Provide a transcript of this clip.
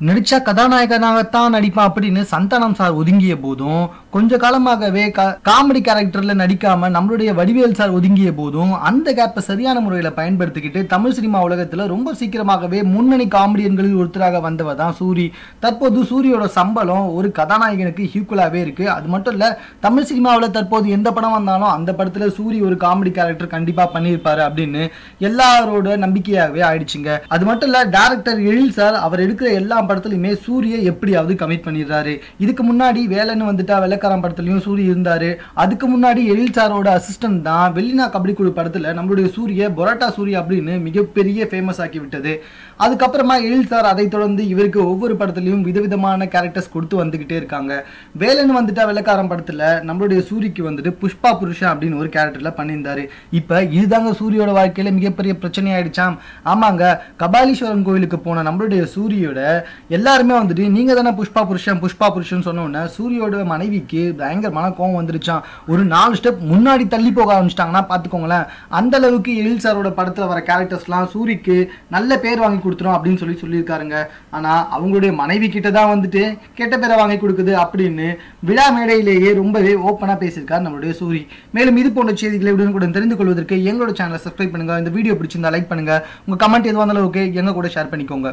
நடிச்சா கதாநாயகனாகத்தான் நடிப்பான் அப்படின்னு சந்தானம் சார் ஒதுங்கிய போதும் கொஞ்ச காலமாகவே காமெடி கேரக்டர்ல நடிக்காம நம்மளுடைய வடிவேல் சார் ஒதுங்கிய போதும் அந்த கேப்பை சரியான முறையில பயன்படுத்திக்கிட்டு தமிழ் சினிமா உலகத்துல ரொம்ப சீக்கிரமாகவே முன்னணி காமெடியன்களில் ஒருத்தராக வந்தவர் தான் சூரி. தற்போது சூரியோட சம்பளம் ஒரு கதாநாயகனுக்கு ஈக்குவலாகவே இருக்கு. அது மட்டும் இல்ல தமிழ் சினிமாவில் தற்போது எந்த படம் வந்தாலும் அந்த படத்துல சூரி ஒரு காமெடி கேரக்டர் கண்டிப்பா பண்ணியிருப்பாரு அப்படின்னு எல்லாரோட நம்பிக்கையாகவே ஆயிடுச்சுங்க. அது மட்டும் இல்ல டேரக்டர் எழில் சார் அவர் எடுக்கிற எல்லா படத்துலையுமே சூரியை எப்படியாவது கமிட் பண்ணிடுறாரு. இதுக்கு முன்னாடி வேலைன்னு வந்துட்டா வேலைக்காரன் படத்துலையும் சூரிய இருந்தாரு. அதுக்கு முன்னாடி எழில் சாரோட அசிஸ்டன்ட் தான் வெள்ளினா கபடி குழு படத்துல நம்மளுடைய சூரிய பொராட்டா சூரிய அப்படின்னு மிகப்பெரிய ஃபேமஸ் ஆக்கி விட்டது. அதுக்கப்புறமா எழில் சார் அதை தொடர்ந்து இவருக்கு ஒவ்வொரு படத்துலையும் விதவிதமான கேரக்டர்ஸ் கொடுத்து வந்துகிட்டே இருக்காங்க. வேலைன்னு வந்துட்டா வெள்ளக்காரன் படத்துல நம்மளுடைய சூரிக்கு வந்துட்டு புஷ்பா புருஷன் அப்படின்னு ஒரு கேரக்டர்ல பண்ணியிருந்தாரு. இப்ப இதுதாங்க சூரியோட வாழ்க்கையில மிகப்பெரிய பிரச்சனை ஆயிடுச்சாம் ஆமாங்க கபாலீஸ்வரன் கோவிலுக்கு போன நம்மளுடைய சூரியோட எல்லாருமே வந்துட்டு நீங்க தானே புஷ்பா புருஷன் புஷ்பா புருஷன் சொன்ன உடனே சூரியோட மனைவிக்கு பயங்கரமான கோவம் வந்துருச்சான் ஒரு நாலு ஸ்டெப் முன்னாடி தள்ளி போக ஆரம்பிச்சிட்டாங்கன்னா பாத்துக்கோங்களேன். அந்த அளவுக்கு எழில் சாரோட படத்துல வர கேரக்டர்ஸ்லாம் சூரிக்கு நல்ல பேர் வாங்கி கொடுத்துரும் அப்படின்னு சொல்லி சொல்லியிருக்காருங்க. ஆனா அவங்களுடைய மனைவி கிட்ட தான் வந்துட்டு கெட்ட பேரை வாங்கி கொடுக்குது அப்படின்னு விழா மேடையிலேயே ரொம்பவே ஓப்பனா பேசியிருக்காரு நம்மளுடைய சூரி. மேலும் இது போன்ற செய்திகளை உடனுக்குடன் தெரிந்து கொள்வதற்கு எங்களோட சேனலை சப்ஸ்கிரைப் பண்ணுங்க. இந்த வீடியோ பிடிச்சிருந்தா லைக் பண்ணுங்க. உங்க கமெண்ட் எதுவாக இருந்தாலும் ஓகே எங்க கூட ஷேர் பண்ணிக்கோங்க.